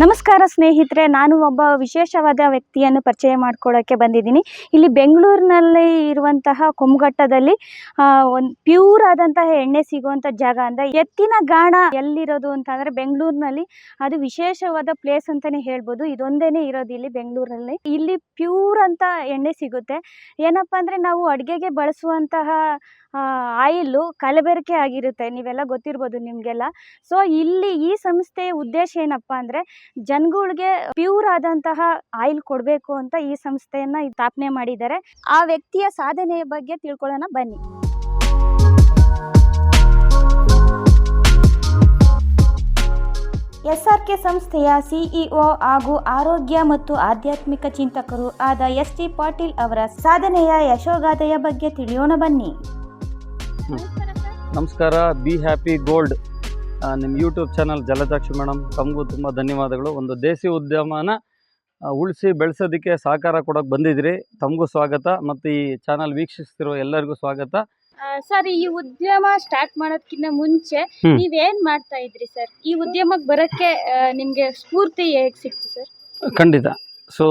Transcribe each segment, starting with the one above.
ನಮಸ್ಕಾರ ಸ್ನೇಹಿತರೆ, ನಾನು ಒಬ್ಬ ವಿಶೇಷವಾದ ವ್ಯಕ್ತಿಯನ್ನು ಪರಿಚಯ ಮಾಡ್ಕೊಳ್ಳೋಕ್ಕೆ ಬಂದಿದ್ದೀನಿ. ಇಲ್ಲಿ ಬೆಂಗಳೂರಿನಲ್ಲಿ ಇರುವಂತಹ ಕೊಮ್ಘಟ್ಟದಲ್ಲಿ ಒಂದು ಪ್ಯೂರ್ ಆದಂತಹ ಎಣ್ಣೆ ಸಿಗುವಂಥ ಜಾಗ ಅಂದರೆ ಎತ್ತಿನ ಗಾಣ ಎಲ್ಲಿರೋದು ಅಂತಂದರೆ ಬೆಂಗಳೂರಿನಲ್ಲಿ. ಅದು ವಿಶೇಷವಾದ ಪ್ಲೇಸ್ ಅಂತಲೇ ಹೇಳ್ಬೋದು. ಇದೊಂದೇ ಇರೋದು ಇಲ್ಲಿ ಬೆಂಗಳೂರಲ್ಲಿ ಇಲ್ಲಿ ಪ್ಯೂರ್ ಅಂತ ಎಣ್ಣೆ ಸಿಗುತ್ತೆ. ಏನಪ್ಪ ಅಂದರೆ ನಾವು ಅಡುಗೆಗೆ ಬಳಸುವಂತಹ ಆಯಿಲು ಕಲಬೆರಕೆ ಆಗಿರುತ್ತೆ. ನೀವೆಲ್ಲ ಗೊತ್ತಿರ್ಬೋದು ನಿಮಗೆಲ್ಲ. ಸೊ ಇಲ್ಲಿ ಈ ಸಂಸ್ಥೆಯ ಉದ್ದೇಶ ಏನಪ್ಪ ಅಂದರೆ ಜನಗಳಿಗೆ ಪ್ಯೂರ್ ಆದಂತಹ ಆಯಿಲ್ ಕೊಡಬೇಕು ಅಂತ ಈ ಸಂಸ್ಥೆಯನ್ನ ಸ್ಥಾಪನೆ ಮಾಡಿದ್ದಾರೆ. ಆ ವ್ಯಕ್ತಿಯ ಸಾಧನೆಯ ಬಗ್ಗೆ ತಿಳ್ಕೊಳ್ಳೋಣ ಬನ್ನಿ. ಎಸ್ ಆರ್ ಕೆ ಸಂಸ್ಥೆಯ ಸಿಇಒ ಹಾಗೂ ಆರೋಗ್ಯ ಮತ್ತು ಆಧ್ಯಾತ್ಮಿಕ ಚಿಂತಕರು ಆದ ಎಸ್ ಟಿ ಪಾಟೀಲ್ ಅವರ ಸಾಧನೆಯ ಯಶೋಗಾಥೆಯ ಬಗ್ಗೆ ತಿಳಿಯೋಣ ಬನ್ನಿ. ನಮಸ್ಕಾರ ಬಿ ಹ್ಯಾಪಿ ಗೋಲ್ಡ್. ನಿಮ್ಮ ಯೂಟ್ಯೂಬ್ ಚಾನಲ್ ಜಲಜಾಕ್ಷಿ ಮೇಡಮ್ ತಮಗೂ ತುಂಬ ಧನ್ಯವಾದಗಳು. ಒಂದು ದೇಸಿ ಉದ್ಯಮನ ಉಳಿಸಿ ಬೆಳೆಸೋದಕ್ಕೆ ಸಹಕಾರ ಕೊಡೋಕೆ ಬಂದಿದ್ರಿ. ತಮಗೂ ಸ್ವಾಗತ. ಮತ್ತು ಈ ಚಾನಲ್ ವೀಕ್ಷಿಸ್ತಿರೋ ಎಲ್ಲರಿಗೂ ಸ್ವಾಗತ. ಸರ್ ಈ ಉದ್ಯಮ ಸ್ಟಾರ್ಟ್ ಮಾಡೋದಕ್ಕಿಂತ ಮುಂಚೆ ನೀವು ನೀವೇನ್ ಮಾಡ್ತಾ ಇದ್ರಿ ಸರ್? ಈ ಉದ್ಯಮಕ್ಕೆ ಬರೋಕ್ಕೆ ನಿಮಗೆ ಸ್ಫೂರ್ತಿ ಹೇಗೆ ಸಿಕ್ತು ಸರ್? ಖಂಡಿತ. ಸೊ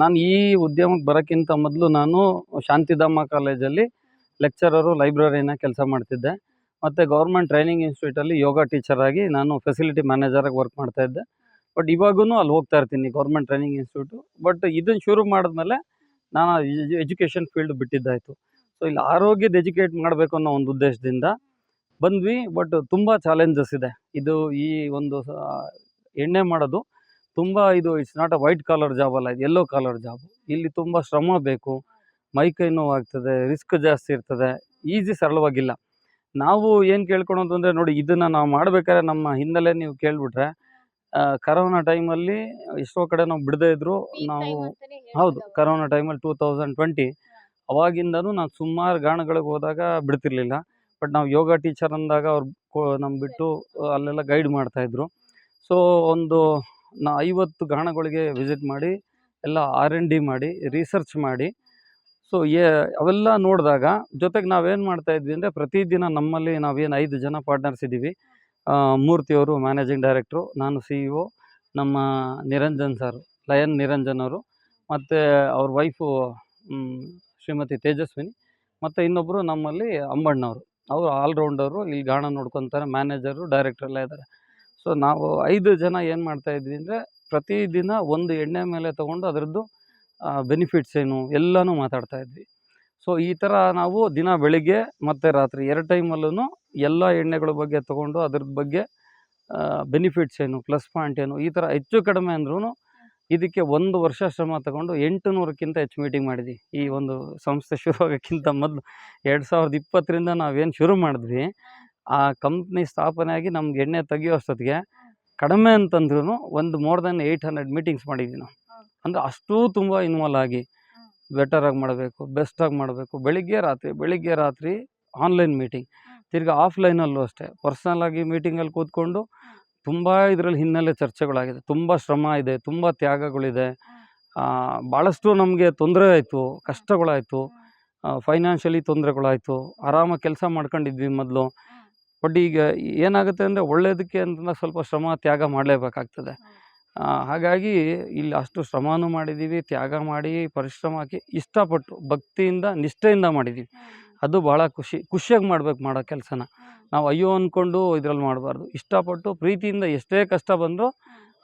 ನಾನು ಈ ಉದ್ಯಮಕ್ಕೆ ಬರೋಕ್ಕಿಂತ ಮೊದಲು ನಾನು ಶಾಂತಿಧಾಮ ಕಾಲೇಜಲ್ಲಿ ಲೆಕ್ಚರರು ಲೈಬ್ರರಿನ ಕೆಲಸ ಮಾಡ್ತಿದ್ದೆ. ಮತ್ತು ಗೌರ್ಮೆಂಟ್ ಟ್ರೈನಿಂಗ್ ಇನ್ಸ್ಟಿಟ್ಯೂಟಲ್ಲಿ ಯೋಗ ಟೀಚರ್ ಆಗಿ ನಾನು ಫೆಸಿಲಿಟಿ ಮ್ಯಾನೇಜರಾಗಿ ವರ್ಕ್ ಮಾಡ್ತಾ ಇದ್ದೆ. ಬಟ್ ಇವಾಗೂ ಅಲ್ಲಿ ಹೋಗ್ತಾ ಇರ್ತೀನಿ ಗೌರ್ಮೆಂಟ್ ಟ್ರೈನಿಂಗ್ ಇನ್ಸ್ಟಿಟ್ಯೂಟು ಬಟ್ ಇದನ್ನು ಶುರು ಮಾಡಿದ್ಮೇಲೆ ನಾನು ಎಜುಕೇಷನ್ ಫೀಲ್ಡ್ ಬಿಟ್ಟಿದ್ದಾಯಿತು. ಸೊ ಇಲ್ಲಿ ಆರೋಗ್ಯದ ಎಜುಕೇಟ್ ಮಾಡಬೇಕು ಅನ್ನೋ ಒಂದು ಉದ್ದೇಶದಿಂದ ಬಂದ್ವಿ. ಬಟ್ ತುಂಬ ಚಾಲೆಂಜಸ್ ಇದೆ. ಇದು ಈ ಒಂದು ಎಣ್ಣೆ ಮಾಡೋದು ತುಂಬ ಇದು it's not a white collar job ಅಲ್ಲ, ಇದು ಎಲ್ಲೋ ಕಾಲರ್ ಜಾಬ್ ಇಲ್ಲಿ ತುಂಬ ಶ್ರಮ ಬೇಕು. ಮೈ ಕೈ ನೋವಾಗ್ತದೆ ರಿಸ್ಕ್ ಜಾಸ್ತಿ ಇರ್ತದೆ. ಈಸಿ ಸರಳವಾಗಿಲ್ಲ. ನಾವು ಏನು ಕೇಳ್ಕೊಳೋದು ಅಂದರೆ ನೋಡಿ ಇದನ್ನು ನಾವು ಮಾಡ್ಬೇಕಾದ್ರೆ ನಮ್ಮ ಹಿನ್ನೆಲೆ ನೀವು ಕೇಳಿಬಿಟ್ರೆ ಕರೋನಾ ಟೈಮಲ್ಲಿ ಎಷ್ಟೋ ಕಡೆ ನಾವು ಬಿಡದೇ ಇದ್ರು ನಾವು ಹೌದು ಕರೋನಾ ಟೈಮಲ್ಲಿ ಟೂ ತೌಸಂಡ್ ಟ್ವೆಂಟಿ ಅವಾಗಿಂದನೂ ನಾನು ಸುಮಾರು ಗಾಣಗಳಿಗೆ ಹೋದಾಗ ಬಿಡ್ತಿರ್ಲಿಲ್ಲ. ಬಟ್ ನಾವು ಯೋಗ ಟೀಚರ್ ಅಂದಾಗ ಅವ್ರು ನಮ್ಮ ಬಿಟ್ಟು ಅಲ್ಲೆಲ್ಲ ಗೈಡ್ ಮಾಡ್ತಾಯಿದ್ರು ಸೊ ಒಂದು ನಾ ಐವತ್ತು ಗಾಣಗಳಿಗೆ ವಿಸಿಟ್ ಮಾಡಿ ಎಲ್ಲ ಆರ್ ಎನ್ ಡಿ ಮಾಡಿ ರಿಸರ್ಚ್ ಮಾಡಿ ಸೊ, ಏ, ಅವೆಲ್ಲ ನೋಡಿದಾಗ ಜೊತೆಗೆ ನಾವೇನು ಮಾಡ್ತಾ ಇದ್ವಿ ಅಂದರೆ ಪ್ರತಿದಿನ ನಮ್ಮಲ್ಲಿ ನಾವೇನು ಐದು ಜನ ಪಾರ್ಟ್ನರ್ಸ್ ಇದ್ದೀವಿ ಮೂರ್ತಿಯವರು ಮ್ಯಾನೇಜಿಂಗ್ ಡೈರೆಕ್ಟ್ರು ನಾನು ಸಿ ಇ ಒ ನಮ್ಮ ನಿರಂಜನ್ ಸರ್ ಲಯನ್ ನಿರಂಜನ್ ಅವರು, ಮತ್ತು ಅವ್ರ ವೈಫು ಶ್ರೀಮತಿ ತೇಜಸ್ವಿನಿ, ಮತ್ತು ಇನ್ನೊಬ್ಬರು ನಮ್ಮಲ್ಲಿ ಅಂಬಣ್ಣವರು. ಅವರು ಆಲ್ರೌಂಡರು ಇಲ್ಲಿ ಗಾಣ ನೋಡ್ಕೊತಾರೆ ಮ್ಯಾನೇಜರು ಡೈರೆಕ್ಟರ್ ಎಲ್ಲ ಇದ್ದಾರೆ ಸೊ, ನಾವು ಐದು ಜನ ಏನು ಮಾಡ್ತಾ ಇದ್ವಿ ಅಂದರೆ ಪ್ರತಿದಿನ ಒಂದು ಎಣ್ಣೆ ಮೇಲೆ ತೊಗೊಂಡು ಅದರದ್ದು ಬೆನಿಫಿಟ್ಸ್ ಏನು ಎಲ್ಲನೂ ಮಾತಾಡ್ತಾ ಇದ್ವಿ. ಸೊ ಈ ಥರ ನಾವು ದಿನ ಬೆಳಿಗ್ಗೆ ಮತ್ತು ರಾತ್ರಿ ಎರಡು ಟೈಮಲ್ಲೂ ಎಲ್ಲ ಎಣ್ಣೆಗಳ ಬಗ್ಗೆ ತೊಗೊಂಡು ಅದ್ರ ಬಗ್ಗೆ ಬೆನಿಫಿಟ್ಸ್ ಏನು ಪ್ಲಸ್ ಪಾಯಿಂಟ್ ಏನು, ಈ ಥರ ಹೆಚ್ಚು ಕಡಿಮೆ ಅಂದ್ರೂ ಇದಕ್ಕೆ ಒಂದು ವರ್ಷ ಶ್ರಮ ತಗೊಂಡು ಎಂಟು ನೂರಕ್ಕಿಂತ ಹೆಚ್ಚು ಮೀಟಿಂಗ್ ಮಾಡಿದ್ವಿ. ಈ ಒಂದು ಸಂಸ್ಥೆ ಶುರುವಾಗಕ್ಕಿಂತ ಮೊದಲು ಎರಡು ಸಾವಿರದ ಇಪ್ಪತ್ತರಿಂದ ನಾವೇನು ಶುರು ಮಾಡಿದ್ವಿ, ಆ ಕಂಪ್ನಿ ಸ್ಥಾಪನೆ ಆಗಿ ನಮ್ಗೆ ಎಣ್ಣೆ ತೆಗಿಯೋ ಅಷ್ಟೊತ್ತಿಗೆ ಕಡಿಮೆ ಅಂತಂದ್ರೂ ಒಂದು more than eight hundred meetings ಮಾಡಿದ್ವಿ ನಾವು. ಅಂದರೆ ಅಷ್ಟೂ ತುಂಬ ಇನ್ವಾಲ್ವ್ ಆಗಿ ಬೆಟರಾಗಿ ಮಾಡಬೇಕು ಬೆಸ್ಟಾಗಿ ಮಾಡಬೇಕು. ಬೆಳಿಗ್ಗೆ ರಾತ್ರಿ ಬೆಳಿಗ್ಗೆ ರಾತ್ರಿ ಆನ್ಲೈನ್ ಮೀಟಿಂಗ್ ತಿರ್ಗಿ ಆಫ್ಲೈನಲ್ಲೂ ಅಷ್ಟೇ. ಮೀಟಿಂಗ್ ಮೀಟಿಂಗಲ್ಲಿ ಕೂತ್ಕೊಂಡು ತುಂಬ ಇದರಲ್ಲಿ ಹಿನ್ನೆಲೆ ಚರ್ಚೆಗಳಾಗಿದೆ. ತುಂಬ ಶ್ರಮ ಇದೆ ತುಂಬ ತ್ಯಾಗಗಳಿದೆ. ಆ, ಭಾಳಷ್ಟು ನಮಗೆ ತೊಂದರೆ ಆಯಿತು ಕಷ್ಟಗಳಾಯಿತು ಫೈನಾನ್ಷಿಯಲಿ ತೊಂದರೆಗಳಾಯಿತು. ಆರಾಮಾಗಿ ಕೆಲಸ ಮಾಡ್ಕೊಂಡಿದ್ವಿ ಮೊದಲು. ಬಟ್ ಈಗ ಏನಾಗುತ್ತೆ ಅಂದರೆ ಒಳ್ಳೆಯದಕ್ಕೆ ಅಂತ ಸ್ವಲ್ಪ ಶ್ರಮ ತ್ಯಾಗ ಮಾಡಲೇಬೇಕಾಗ್ತದೆ. ಹಾಗಾಗಿ ಇಲ್ಲಿ ಅಷ್ಟು ಶ್ರಮನೂ ಮಾಡಿದ್ದೀವಿ ತ್ಯಾಗ ಮಾಡಿ ಪರಿಶ್ರಮ ಹಾಕಿ ಇಷ್ಟಪಟ್ಟು ಭಕ್ತಿಯಿಂದ ನಿಷ್ಠೆಯಿಂದ ಮಾಡಿದ್ದೀವಿ. ಅದು ಭಾಳ ಖುಷಿ ಖುಷಿಯಾಗಿ ಮಾಡ್ಬೇಕು ಮಾಡೋ ಕೆಲಸನ. ನಾವು ಅಯ್ಯೋ ಅಂದ್ಕೊಂಡು ಇದರಲ್ಲಿ ಮಾಡಬಾರ್ದು. ಇಷ್ಟಪಟ್ಟು ಪ್ರೀತಿಯಿಂದ ಎಷ್ಟೇ ಕಷ್ಟ ಬಂದರೂ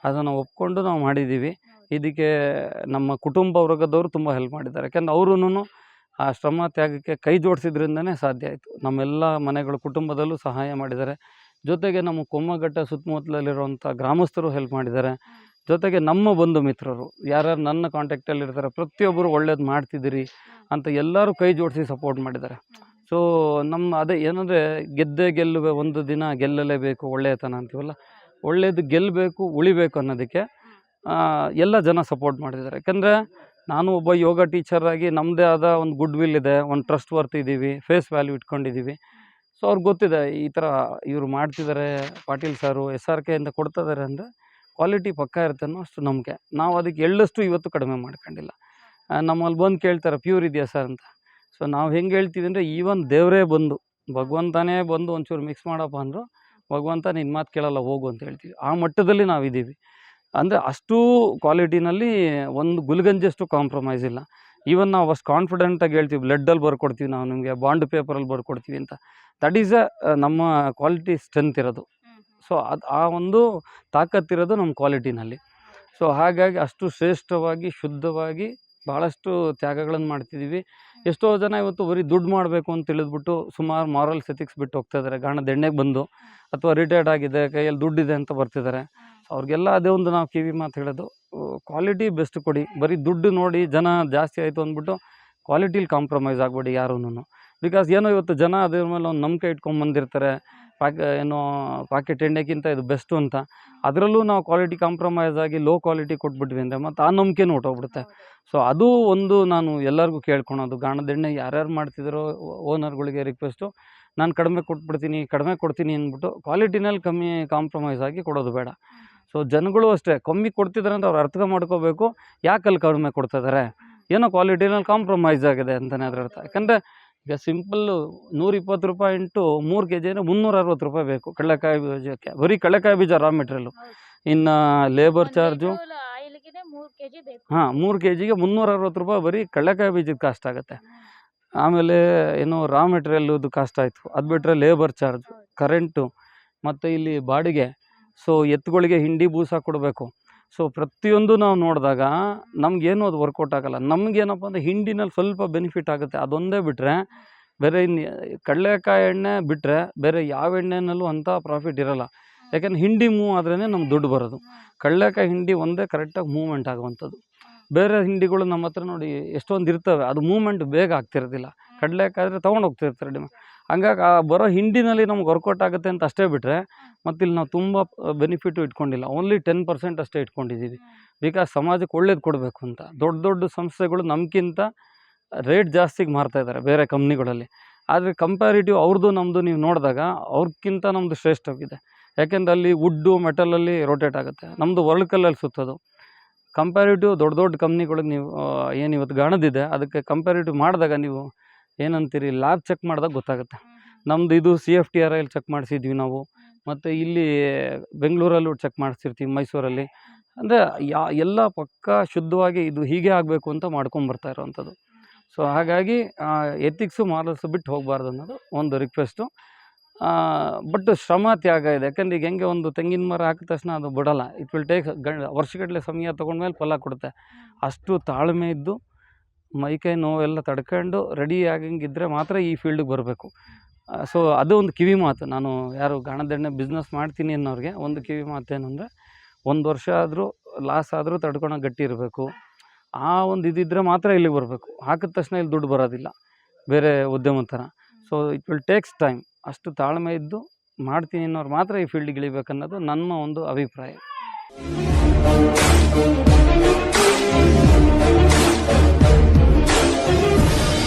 ಅದನ್ನು ಒಪ್ಕೊಂಡು ನಾವು ಮಾಡಿದ್ದೀವಿ. ಇದಕ್ಕೆ ನಮ್ಮ ಕುಟುಂಬ ವರ್ಗದವರು ತುಂಬ ಹೆಲ್ಪ್ ಮಾಡಿದ್ದಾರೆ. ಯಾಕೆಂದ್ರೆ ಅವ್ರೂ ಆ ಶ್ರಮ ತ್ಯಾಗಕ್ಕೆ ಕೈ ಜೋಡಿಸಿದ್ರಿಂದನೇ ಸಾಧ್ಯ ಆಯಿತು. ನಮ್ಮೆಲ್ಲ ಮನೆಗಳು ಕುಟುಂಬದಲ್ಲೂ ಸಹಾಯ ಮಾಡಿದ್ದಾರೆ. ಜೊತೆಗೆ ನಮ್ಮ ಕೊಮ್ಮಘಟ್ಟ ಸುತ್ತಮುತ್ತಲಲ್ಲಿರುವಂಥ ಗ್ರಾಮಸ್ಥರು ಹೆಲ್ಪ್ ಮಾಡಿದ್ದಾರೆ. ಜೊತೆಗೆ ನಮ್ಮ ಬಂಧು ಮಿತ್ರರು ಯಾರ್ಯಾರು ನನ್ನ ಕಾಂಟ್ಯಾಕ್ಟಲ್ಲಿ ಇರ್ತಾರೆ ಪ್ರತಿಯೊಬ್ಬರು ಒಳ್ಳೇದು ಮಾಡ್ತಿದ್ದೀರಿ ಅಂತ ಎಲ್ಲರೂ ಕೈ ಜೋಡಿಸಿ ಸಪೋರ್ಟ್ ಮಾಡಿದ್ದಾರೆ. ಸೊ ನಮ್ಮ ಅದೇ ಏನಂದರೆ ಗೆದ್ದೇ ಗೆಲ್ಲುವೆ ಒಂದು ದಿನ ಗೆಲ್ಲಲೇಬೇಕು ಒಳ್ಳೆಯತನ ಅಂತೀವಲ್ಲ? ಒಳ್ಳೆಯದು ಗೆಲ್ಲಬೇಕು ಉಳಿಬೇಕು ಅನ್ನೋದಕ್ಕೆ ಎಲ್ಲ ಜನ ಸಪೋರ್ಟ್ ಮಾಡಿದ್ದಾರೆ. ಯಾಕಂದರೆ ನಾನು ಒಬ್ಬ ಯೋಗ ಟೀಚರಾಗಿ ನಮ್ಮದೇ ಆದ ಒಂದು ಗುಡ್ ವಿಲ್ ಇದೆ ಒಂದು ಟ್ರಸ್ಟ್ ವರ್ತ್ ಇದ್ದೀವಿ ಫೇಸ್ ವ್ಯಾಲ್ಯೂ ಇಟ್ಕೊಂಡಿದ್ದೀವಿ ಸೊ, ಅವ್ರಿಗೆ ಗೊತ್ತಿದೆ ಈ ಥರ ಇವರು ಮಾಡ್ತಿದ್ದಾರೆ ಪಾಟೀಲ್ ಸಾರು ಎಸ್ ಆರ್ ಕೆ ಅಂತ ಕೊಡ್ತಾ ಇದ್ದಾರೆ ಅಂದರೆ ಕ್ವಾಲಿಟಿ ಪಕ್ಕ ಇರುತ್ತೆ ಅನ್ನೋ ಅಷ್ಟು ನಂಬಿಕೆ. ನಾವು ಅದಕ್ಕೆ ಎಳ್ಳಷ್ಟು ಇವತ್ತು ಕಡಿಮೆ ಮಾಡ್ಕೊಂಡಿಲ್ಲ. ನಮ್ಮಲ್ಲಿ ಬಂದು ಕೇಳ್ತಾರೆ, ಪ್ಯೂರ್ ಇದೆಯಾ ಸರ್ ಅಂತ. ಸೊ, ನಾವು ಹೆಂಗೆ ಹೇಳ್ತೀವಿ ಅಂದರೆ, ಈವನ್ ದೇವರೇ ಬಂದು, ಭಗವಂತನೇ ಬಂದು ಒಂಚೂರು ಮಿಕ್ಸ್ ಮಾಡಪ್ಪ ಅಂದರು ಭಗವಂತ ನಿನ್ನ ಮಾತು ಕೇಳಲ್ಲ, ಹೋಗು ಅಂತ ಹೇಳ್ತೀವಿ. ಆ ಮಟ್ಟದಲ್ಲಿ ನಾವಿದ್ದೀವಿ ಅಂದರೆ ಅಷ್ಟು ಕ್ವಾಲಿಟಿನಲ್ಲಿ ಒಂದು ಗುಲ್ಗಂಜಷ್ಟು ಕಾಂಪ್ರಮೈಸ್ ಇಲ್ಲ. ಈವನ್ ನಾವು ಅಷ್ಟು ಕಾನ್ಫಿಡೆಂಟಾಗಿ ಹೇಳ್ತೀವಿ ಬ್ಲಡ್ಡಲ್ಲಿ ಬರ್ಕೊಡ್ತೀವಿ ನಾವು ನಿಮಗೆ ಬಾಂಡ್ ಪೇಪರಲ್ಲಿ ಬರ್ಕೊಡ್ತೀವಿ ಅಂತ. ದಟ್ ಈಸ್ ಅ ನಮ್ಮ ಕ್ವಾಲಿಟಿ ಸ್ಟ್ರೆಂತ್ ಇರೋದು. ಸೊ ಅದು ಆ ಒಂದು ತಾಕತ್ತಿರೋದು ನಮ್ಮ ಕ್ವಾಲಿಟಿನಲ್ಲಿ ಸೊ ಹಾಗಾಗಿ ಅಷ್ಟು ಶ್ರೇಷ್ಠವಾಗಿ ಶುದ್ಧವಾಗಿ ಭಾಳಷ್ಟು ತ್ಯಾಗಗಳನ್ನು ಮಾಡ್ತಿದ್ದೀವಿ. ಎಷ್ಟೋ ಜನ ಇವತ್ತು ಬರೀ ದುಡ್ಡು ಮಾಡಬೇಕು ಅಂತ ತಿಳಿದ್ಬಿಟ್ಟು ಸುಮಾರು ಮಾರಲ್ ಸೆತಿಕ್ಸ್ ಬಿಟ್ಟು ಹೋಗ್ತಾ ಇದ್ದಾರೆ ಗಾಣದ ಎಣ್ಣೆಗೆ ಬಂದು ಅಥವಾ ರಿಟೈರ್ಡ್ ಆಗಿದೆ ಕೈಯಲ್ಲಿ ದುಡ್ಡಿದೆ ಅಂತ ಬರ್ತಿದ್ದಾರೆ ಅವ್ರಿಗೆಲ್ಲ ಅದೇ ಒಂದು ನಾವು ಕಿವಿ ಮಾತು ಹೇಳೋದು ಕ್ವಾಲಿಟಿ ಬೆಸ್ಟ್ ಕೊಡಿ. ಬರೀ ದುಡ್ಡು ನೋಡಿ ಜನ ಜಾಸ್ತಿ ಆಯಿತು ಅಂದ್ಬಿಟ್ಟು ಕ್ವಾಲಿಟಿಲಿ ಕಾಂಪ್ರಮೈಸ್ ಆಗಬೇಡಿ ಯಾರೂ ಬಿಕಾಸ್ ಏನೋ ಇವತ್ತು ಜನ ಅದ್ರ ಮೇಲೆ ಒಂದು ನಂಬಿಕೆ ಇಟ್ಕೊಂಬಂದಿರ್ತಾರೆ ಪಾಕ ಏನು ಪಾಕೆಟ್ ಎಣ್ಣೆಗಿಂತ ಇದು ಬೆಸ್ಟು ಅಂತ. ಅದರಲ್ಲೂ ನಾವು ಕ್ವಾಲಿಟಿ ಕಾಂಪ್ರಮೈಸ್ ಆಗಿ ಲೋ ಕ್ವಾಲಿಟಿ ಕೊಟ್ಬಿಟ್ವಿ ಅಂದರೆ ಮತ್ತು ಆ ನಂಬಿಕೆನೂ ಹೊಟ್ಟೋಗ್ಬಿಡುತ್ತೆ ಸೊ ಅದು ಒಂದು ನಾನು ಎಲ್ಲರಿಗೂ ಕೇಳ್ಕೊಳೋದು. ಗಾಣದ ಎಣ್ಣೆ ಯಾರ್ಯಾರು ಮಾಡ್ತಿದ್ದಾರೋ ಓನರ್ಗಳಿಗೆ ರಿಕ್ವೆಸ್ಟು ನಾನು ಕಡಿಮೆ ಕೊಟ್ಬಿಡ್ತೀನಿ ಕಡಿಮೆ ಕೊಡ್ತೀನಿ ಅಂದ್ಬಿಟ್ಟು ಕ್ವಾಲಿಟಿನಲ್ಲಿ ಕಮ್ಮಿ ಕಾಂಪ್ರಮೈಸ್ ಆಗಿ ಕೊಡೋದು ಬೇಡ. ಸೊ ಜನಗಳು ಅಷ್ಟೇ ಕಮ್ಮಿ ಕೊಡ್ತಿದ್ದಾರೆ ಅಂತ ಅವ್ರು ಅರ್ಥ ಮಾಡ್ಕೋಬೇಕು ಯಾಕಲ್ಲಿ ಕಡಿಮೆ ಕೊಡ್ತಿದ್ದಾರೆ ಏನೋ ಕ್ವಾಲಿಟಿನಲ್ಲಿ ಕಾಂಪ್ರಮೈಸ್ ಆಗಿದೆ ಅಂತಲೇ ಅದರ ಅರ್ಥ ಯಾಕಂದರೆ ಈಗ ಸಿಂಪಲ್ಲು ನೂರ ಇಪ್ಪತ್ತು ರೂಪಾಯಿ ಇಂಟು ಮೂರು ಕೆ ಜಿ ಅಂದರೆ ಮುನ್ನೂರ ಅರವತ್ತು ರೂಪಾಯಿ ಬೇಕು. ಕಡಲೆಕಾಯಿ ಬೀಜಕ್ಕೆ ಬರೀ ಕಡಲೆಕಾಯಿ ಬೀಜ ರಾ ಮೆಟೀರಿಯಲ್ಲು ಇನ್ನು ಲೇಬರ್ ಚಾರ್ಜು ಹಾಂ ಮೂರು ಕೆ ಜಿಗೆ ಮುನ್ನೂರ ಅರವತ್ತು ರೂಪಾಯಿ ಬರೀ ಕಡಲೆಕಾಯಿ ಬೀಜದ ಕಾಸ್ಟ್ ಆಗುತ್ತೆ. ಆಮೇಲೆ ಏನು ರಾ ಮೆಟೀರಿಯಲ್ದು ಕಾಸ್ಟ್ ಆಯಿತು. ಅದು ಬಿಟ್ಟರೆ ಲೇಬರ್ ಚಾರ್ಜ್ ಕರೆಂಟು ಮತ್ತು ಇಲ್ಲಿ ಬಾಡಿಗೆ. ಸೊ ಎತ್ತುಗಳಿಗೆ ಹಿಂಡಿ ಬೂಸ ಕೊಡಬೇಕು. ಸೊ ಪ್ರತಿಯೊಂದು ನಾವು ನೋಡಿದಾಗ ನಮಗೇನು ಅದು ವರ್ಕೌಟ್ ಆಗೋಲ್ಲ. ನಮಗೇನಪ್ಪ ಅಂದರೆ ಹಿಂಡಿನಲ್ಲಿ ಸ್ವಲ್ಪ ಬೆನಿಫಿಟ್ ಆಗುತ್ತೆ. ಅದೊಂದೇ ಬಿಟ್ಟರೆ ಬೇರೆ ಇನ್ನು ಕಡಲೆಕಾಯಿ ಎಣ್ಣೆ ಬಿಟ್ಟರೆ ಬೇರೆ ಯಾವ ಎಣ್ಣೆನಲ್ಲೂ ಅಂಥ ಪ್ರಾಫಿಟ್ ಇರೋಲ್ಲ. ಯಾಕಂದ್ರೆ ಹಿಂಡಿ ಮೂವ್ ಆದ್ರೇ ನಮ್ಗೆ ದುಡ್ಡು ಬರೋದು. ಕಡಲೆಕಾಯಿ ಹಿಂಡಿ ಒಂದೇ ಕರೆಕ್ಟಾಗಿ ಮೂವ್ಮೆಂಟ್ ಆಗುವಂಥದ್ದು. ಬೇರೆ ಹಿಂಡಿಗಳು ನಮ್ಮ ಹತ್ರ ನೋಡಿ ಎಷ್ಟೊಂದು ಇರ್ತವೆ. ಅದು ಮೂವ್ಮೆಂಟ್ ಬೇಗ ಆಗ್ತಿರೋದಿಲ್ಲ. ಕಡಲೆಕಾಯಿ ಆದರೆ ತೊಗೊಂಡು ಹೋಗ್ತಿರ್ತಾರೆ ಡಿಮ ಹಂಗಾಗಿ ಆ ಬರೋ ಹಿಂಡಿನಲ್ಲಿ ನಮ್ಗೆ ವರ್ಕೌಟ್ ಆಗುತ್ತೆ ಅಂತ ಅಷ್ಟೇ ಬಿಟ್ಟರೆ ಮತ್ತಿಲ್ಲಿ ನಾವು ತುಂಬ ಬೆನಿಫಿಟು ಇಟ್ಕೊಂಡಿಲ್ಲ. ಓನ್ಲಿ ಟೆನ್ ಪರ್ಸೆಂಟ್ ಅಷ್ಟೇ ಇಟ್ಕೊಂಡಿದ್ದೀವಿ. ಬಿಕಾಸ್ ಸಮಾಜಕ್ಕೆ ಒಳ್ಳೇದು ಕೊಡಬೇಕು ಅಂತ. ದೊಡ್ಡ ದೊಡ್ಡ ಸಂಸ್ಥೆಗಳು ನಮಗಿಂತ ರೇಟ್ ಜಾಸ್ತಿಗೆ ಮಾರ್ತಾ ಇದ್ದಾರೆ ಬೇರೆ ಕಂಪ್ನಿಗಳಲ್ಲಿ ಆದರೆ ಕಂಪ್ಯಾರಿಟಿವ್ ಅವ್ರದ್ದು ನಮ್ಮದು ನೀವು ನೋಡಿದಾಗ ಅವ್ರಿಗಿಂತ ನಮ್ಮದು ಶ್ರೇಷ್ಠವಾಗಿದೆ ಯಾಕೆಂದ್ರೆ ಅಲ್ಲಿ ವುಡ್ಡು ಮೆಟಲಲ್ಲಿ ರೋಟೇಟ್ ಆಗುತ್ತೆ. ನಮ್ಮದು ವರ್ಲ್ಕಲ್ಲಲ್ಲಿ ಸುತ್ತೋದು. ಕಂಪ್ಯಾರಿಟಿವ್ ದೊಡ್ಡ ದೊಡ್ಡ ಕಂಪ್ನಿಗಳಿಗೆ ನೀವು ಏನು ಇವತ್ತು ಗಾಣದಿದೆ, ಅದಕ್ಕೆ ಕಂಪ್ಯಾರಿಟಿವ್ ಮಾಡಿದಾಗ ನೀವು ಏನಂತೀರಿ ಲ್ಯಾಬ್ ಚೆಕ್ ಮಾಡಿದಾಗ ಗೊತ್ತಾಗುತ್ತೆ. ನಮ್ಮದು ಇದು ಸಿ ಎಫ್ ಟಿ ಆರ್ ಐಲಿ ಚೆಕ್ ಮಾಡಿಸಿದ್ವಿ ನಾವು. ಮತ್ತು ಇಲ್ಲಿ ಬೆಂಗಳೂರಲ್ಲೂ ಚೆಕ್ ಮಾಡಿಸಿರ್ತೀವಿ ಮೈಸೂರಲ್ಲಿ. ಅಂದರೆ ಯಾ ಎಲ್ಲ ಪಕ್ಕ ಶುದ್ಧವಾಗಿ ಇದು ಹೀಗೆ ಆಗಬೇಕು ಅಂತ ಮಾಡ್ಕೊಂಬರ್ತಾ ಇರೋವಂಥದ್ದು. ಸೊ ಹಾಗಾಗಿ ಎಥಿಕ್ಸು ಮಾರಲ್ಸು ಬಿಟ್ಟು ಹೋಗಬಾರ್ದು ಅನ್ನೋದು ಒಂದು ರಿಕ್ವೆಸ್ಟು ಬಟ್ ಶ್ರಮ ತ್ಯಾಗ ಇದೆ. ಯಾಕಂದ್ರೆ ಈಗ ಹೆಂಗೆ ಒಂದು ತೆಂಗಿನ ಮರ ಹಾಕಿದ ತಕ್ಷಣ ಅದು ಬಿಡೋಲ್ಲ. ಇಟ್ ವಿಲ್ ಟೇಕ್ ಗಂಡ ವರ್ಷಗಟ್ಟಲೆ ಸಮಯ ತೊಗೊಂಡ್ಮೇಲೆ ಫಲ ಕೊಡುತ್ತೆ. ಅಷ್ಟು ತಾಳ್ಮೆ ಇದ್ದು ಮೈಕೈ ನೋವೆಲ್ಲ ತಡ್ಕೊಂಡು ರೆಡಿ ಆಗಂಗಿದ್ರೆ ಮಾತ್ರ ಈ ಫೀಲ್ಡಿಗೆ ಬರಬೇಕು. ಸೊ ಅದು ಒಂದು ಕಿವಿ ಮಾತು. ನಾನು ಯಾರು ಗಾಣದಣ್ಣೆ ಬಿಸ್ನೆಸ್ ಮಾಡ್ತೀನಿ ಅನ್ನೋರಿಗೆ ಒಂದು ಕಿವಿ ಮಾತು ಏನಂದರೆ ಒಂದು ವರ್ಷ ಆದರೂ ಲಾಸ್ ಆದರೂ ತಡ್ಕೊಳೋ ಗಟ್ಟಿ ಇರಬೇಕು. ಆ ಒಂದು ಇದಿದ್ದರೆ ಮಾತ್ರ ಇಲ್ಲಿಗೆ ಬರಬೇಕು. ಹಾಕಿದ ತಕ್ಷಣ ಇಲ್ಲಿ ದುಡ್ಡು ಬರೋದಿಲ್ಲ. ಬೇರೆ ಉದ್ಯಮ ಥರ. So it will takes time ಅಷ್ಟು ತಾಳ್ಮೆ ಇದ್ದು ಮಾಡ್ತೀನಿ ಅನ್ನೋರು ಮಾತ್ರ ಈ ಫೀಲ್ಡಿಗೆ ಇಳಿಬೇಕನ್ನೋದು ನನ್ನ ಒಂದು ಅಭಿಪ್ರಾಯ.